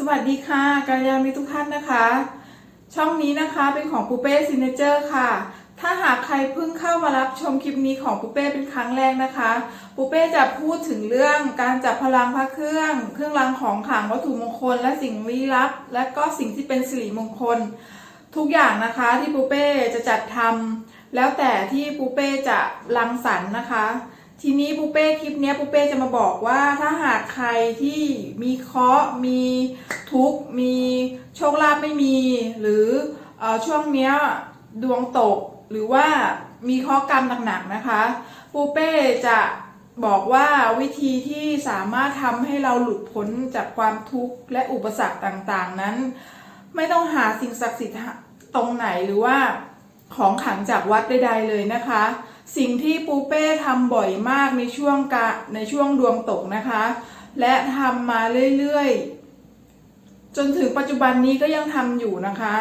สวัสดีค่ะกัลยาณมิตรทุกท่านนะคะ ช่องนี้นะคะเป็นของปูเป้ซินเนเจอร์ค่ะ ถ้าหากใครเพิ่งเข้ามารับชมคลิปนี้ของปูเป้เป็นครั้งแรกนะคะปูเป้จะพูดถึงเรื่องการจับพลังพระเครื่อง เครื่องรางของขลังวัตถุมงคล และสิ่งลี้ลับ และก็สิ่งที่เป็นสิริมงคล ทุกอย่างนะคะที่ปูเป้จะจัดทำแล้วแต่ที่ปูเป้จะรังสรรค์นะคะ ทีนี้ปูเป้คลิปนี้ปูเป้จะมาบอกว่าถ้าหากใครที่มีเคราะห์มีทุกข์มีโชคลาภไม่มี หรืออช่วงเนี้ยดวงตกหรือว่ามีเคราะกรรมหนักๆนะคะปูเป้จะบอกว่าวิธีที่สามารถทำให้เราหลุดพ้นจากความทุกข์และอุปสรรคต่างๆนั้น ไม่ต้องหาสิ่งศักดิ์สิทธิ์ตรงไหนหรือว่าของขังจากวัดใดๆเลยนะคะ สิ่งที่ปูเป้ทำบ่อยมากในช่วงกะในช่วงดวงตกนะคะ และทำมาเรื่อยๆ จนถึงปัจจุบันนี้ก็ยังทำอยู่นะคะ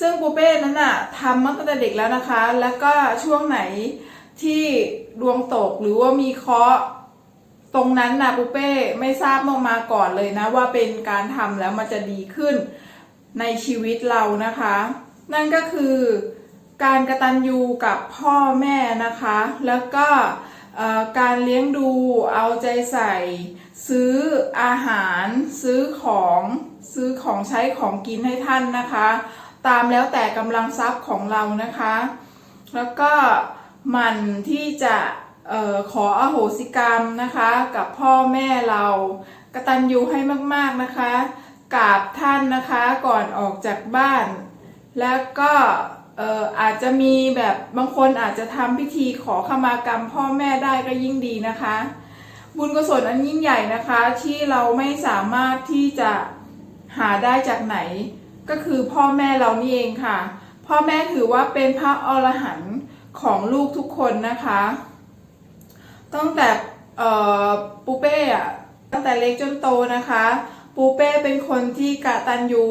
ซึ่งปูเป้นั้นน่ะทำมาตั้งแต่เด็กแล้วนะคะ แล้วก็ช่วงไหนที่ดวงตกหรือว่ามีเคราะห์ตรงนั้นนะปูเป้ไม่ทราบมามาก่อนเลยนะ ว่าเป็นการทำแล้วมันจะดีขึ้นในชีวิตเรานะคะ นั่นก็คือ การกระตันยูกับพ่อแม่นะคะ แล้วก็การเลี้ยงดูเอาใจใส่ ซื้ออาหาร ซื้อของซื้อของใช้ของกินให้ท่านนะคะ ตามแล้วแต่กำลังทรัพย์ของเรานะคะ แล้วก็หมันที่จะออขออโหสิกรรมนะคะ กับพ่อแม่เรากตัญญูให้มากๆนะคะกราบท่านนะคะก่อนออกจากบ้าน แล้วก็ เอ่ออาจจะมีแบบบางคนอาจจะทำพิธีขอขมากรรม พ่อแม่ได้ก็ยิ่งดีนะคะ บุญกุศลอันยิ่งใหญ่นะคะที่เราไม่สามารถที่จะหาได้จากไหน ก็คือพ่อแม่เรานี่เองค่ะ พ่อแม่ถือว่าเป็นพระอรหันต์ของลูกทุกคนนะคะตั้งแต่ปูเป้อะตั้งแต่เล็กจนโตนะคะ ปูเป้เป็นคนที่กะตัญญู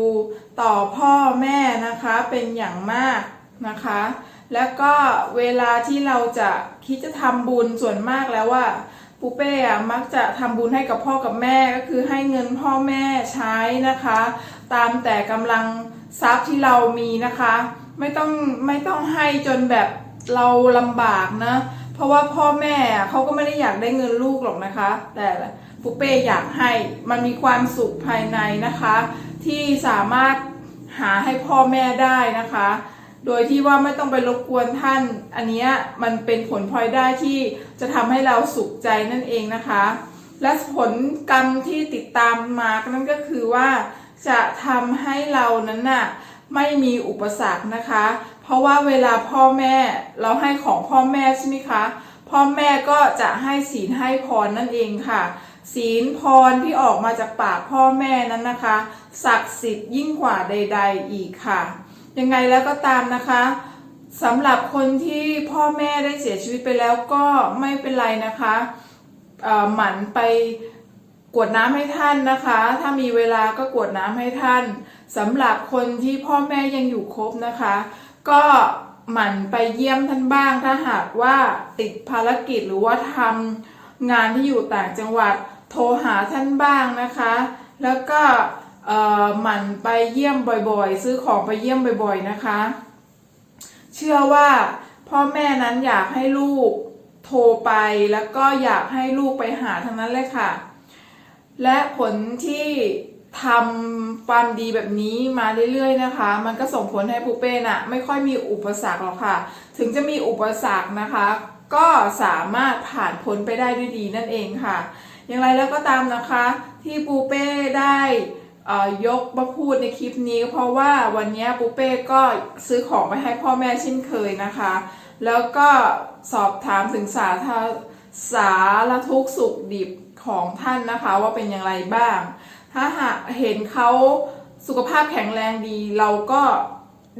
ต่อพ่อแม่นะคะเป็นอย่างมากนะคะ แล้วก็เวลาที่เราจะคิดจะทำบุญส่วนมากแล้วว่าปูเป้อะมักจะทำบุญให้กับพ่อกับแม่ก็คือให้เงินพ่อแม่ใช้นะคะ ตามแต่กำลังทรัพย์ที่เรามีนะคะ ไม่ต้องไม่ต้องให้จนแบบเราลำบากนะ เพราะว่าพ่อแม่เขาก็ไม่ได้อยากได้เงินลูกหรอกนะคะ แต่ปูเป้อยากให้มันมีความสุขภายในนะคะ ที่สามารถหาให้พ่อแม่ได้นะคะ โดยที่ว่าไม่ต้องไปรบกวนท่าน อันนี้มันเป็นผลพลอยได้ที่จะทำให้เราสุขใจนั่นเองนะคะ และผลกรรมที่ติดตามมานั่นก็คือว่าจะทำให้เรานั้นน่ะไม่มีอุปสรรคนะคะ เพราะว่าเวลาพ่อแม่เราให้ของพ่อแม่ใช่ไหมคะ พ่อแม่ก็จะให้ศีลให้พรนั่นเองค่ะ ศีลพรที่ออกมาจากปากพ่อแม่นั้นนะคะ ศักดิ์สิทธิ์ยิ่งกว่าใด ๆ อีกค่ะ ยังไงแล้วก็ตามนะคะสำหรับคนที่พ่อแม่ได้เสียชีวิตไปแล้วก็ไม่เป็นไรนะคะหมั่นไปกวดน้ำให้ท่านนะคะ ถ้ามีเวลาก็กวดน้ำให้ท่านสำหรับคนที่พ่อแม่ยังอยู่ครบนะคะ ก็หมั่นไปเยี่ยมท่านบ้างถ้าหากว่าติดภารกิจหรือว่าทำงานที่อยู่ต่างจังหวัดโทรหาท่านบ้างนะคะ แล้วก็หมั่นไปเยี่ยมบ่อยๆ ซื้อของไปเยี่ยมบ่อยๆนะคะ เชื่อว่าพ่อแม่นั้นอยากให้ลูกโทรไปแล้วก็อยากให้ลูกไปหาทั้งนั้นเลยค่ะ และผลที่ ทำความดีแบบนี้มาเรื่อยๆนะคะ มันก็ส่งผลให้ปูเป้น่ะไม่ค่อยมีอุปสรรคหรอกค่ะ ถึงจะมีอุปสรรคนะคะ ก็สามารถผ่านพ้นไปได้ด้วยดีนั่นเองค่ะ อย่างไรแล้วก็ตามนะคะ ที่ปูเป้ได้ยกมาพูดในคลิปนี้ เพราะว่าวันนี้ปูเป้ก็ซื้อของไปให้พ่อแม่เช่นเคยนะคะ แล้วก็สอบถามถึงสาธาสารทุกสุขดิบของท่านนะคะ ว่าเป็นอย่างไรบ้าง ถ้าหากเห็นเขาสุขภาพแข็งแรงดี เราก็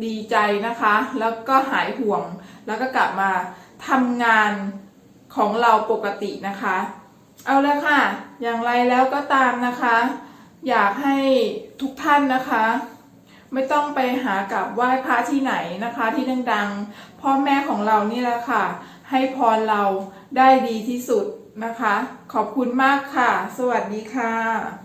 ดีใจนะคะ แล้วก็หายห่วง แล้วก็กลับมาทำงานของเราปกตินะคะ เอาละค่ะ อย่างไรแล้วก็ตามนะคะ อยากให้ทุกท่านนะคะ ไม่ต้องไปหากับไหว้พระที่ไหนนะคะ ที่ดังๆ พ่อแม่ของเรานี่แหละค่ะ ให้พรเราได้ดีที่สุดนะคะ ขอบคุณมากค่ะ สวัสดีค่ะ